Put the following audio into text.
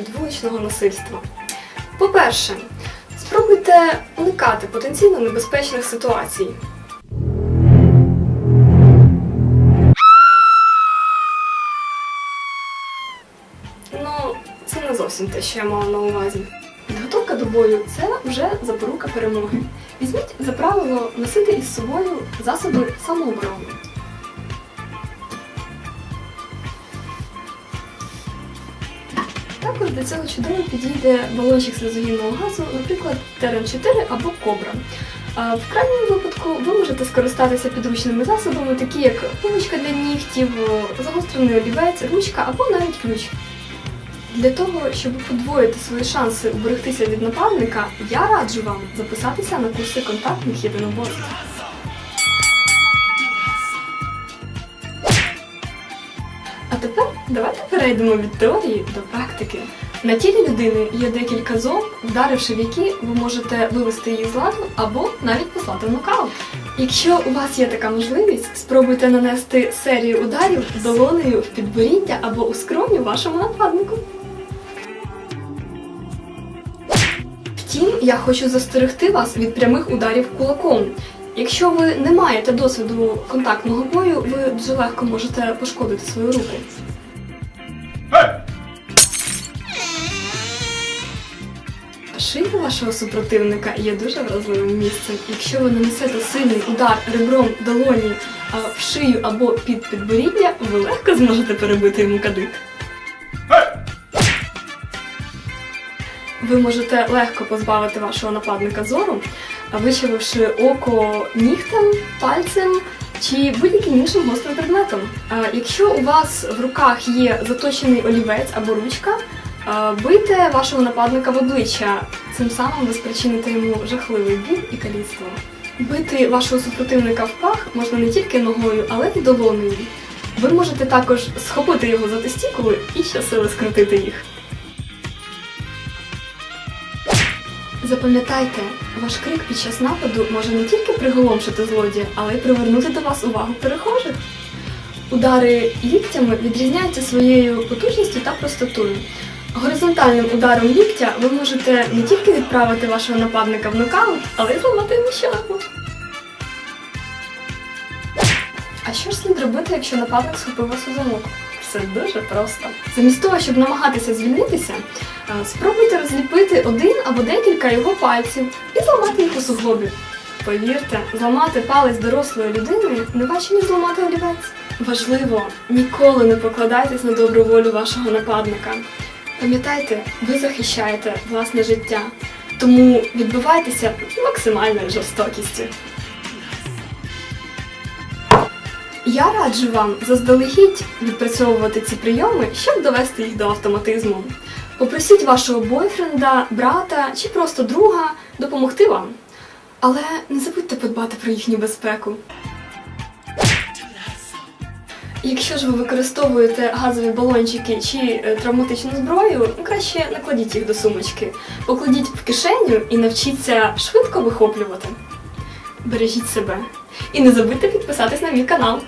від вуличного насильства. По-перше, спробуйте уникати потенційно небезпечних ситуацій. Ну, це не зовсім те, що я мала на увазі. Підготовка до бою це вже запорука перемоги. Візьміть за правило носити із собою засоби самооборони. Також до цього чудово підійде балончик з сльозогінного газу, наприклад, Терен 4 або Кобра. В крайньому випадку ви можете скористатися підручними засобами, такі як пилочка для нігтів, загострений олівець, ручка або навіть ключ. Для того, щоб подвоїти свої шанси уберегтися від нападника, я раджу вам записатися на курси контактних єдиноборств. А тепер давайте перейдемо від теорії до практики. На тілі людини є декілька зон, вдаривши в які ви можете вивести її з ладу або навіть послати нокаут. Якщо у вас є така можливість, спробуйте нанести серію ударів долонею в підборіддя або у скроню вашому нападнику. Втім, я хочу застерегти вас від прямих ударів кулаком. Якщо ви не маєте досвіду контактного бою, ви дуже легко можете пошкодити свою руку. Шия вашого супротивника є дуже вразливим місцем. Якщо ви нанесете сильний удар ребром долоні в шию або під підборіддя, ви легко зможете перебити йому кадик. Ви можете легко позбавити вашого нападника зору, вичавивши око нігтем, пальцем чи будь-яким іншим гострим предметом. Якщо у вас в руках є заточений олівець або ручка, бийте вашого нападника в обличчя. Цим самим ви спричините йому жахливий біль і каліцтво. Бити вашого супротивника в пах можна не тільки ногою, але й долонею. Ви можете також схопити його за тестікули і щосили скрутити їх. Запам'ятайте, ваш крик під час нападу може не тільки приголомшити злодія, але й привернути до вас увагу перехожих. Удари ліктями відрізняються своєю потужністю та простотою. Горизонтальним ударом ліктя ви можете не тільки відправити вашого нападника в нокаут, але й зламати йому щелепу. А що ж слід робити, якщо нападник схопив вас у замок? Все дуже просто. Замість того, щоб намагатися звільнитися, е, спробуйте розліпити один або декілька його пальців і зламати їх у суглобі. Повірте, зламати палець дорослої людини не важче, ніж зламати олівець. Важливо, ніколи не покладайтесь на добру волю вашого нападника. Пам'ятайте, ви захищаєте власне життя, тому відбивайтеся максимальною жорстокістю. Я раджу вам заздалегідь відпрацьовувати ці прийоми, щоб довести їх до автоматизму. Попросіть вашого бойфренда, брата чи просто друга допомогти вам. Але не забудьте подбати про їхню безпеку. Якщо ж ви використовуєте газові балончики чи е, травматичну зброю, ну, краще накладіть їх до сумочки, покладіть в кишеню і навчіться швидко вихоплювати. Бережіть себе. І не забудьте підписатись на мій канал.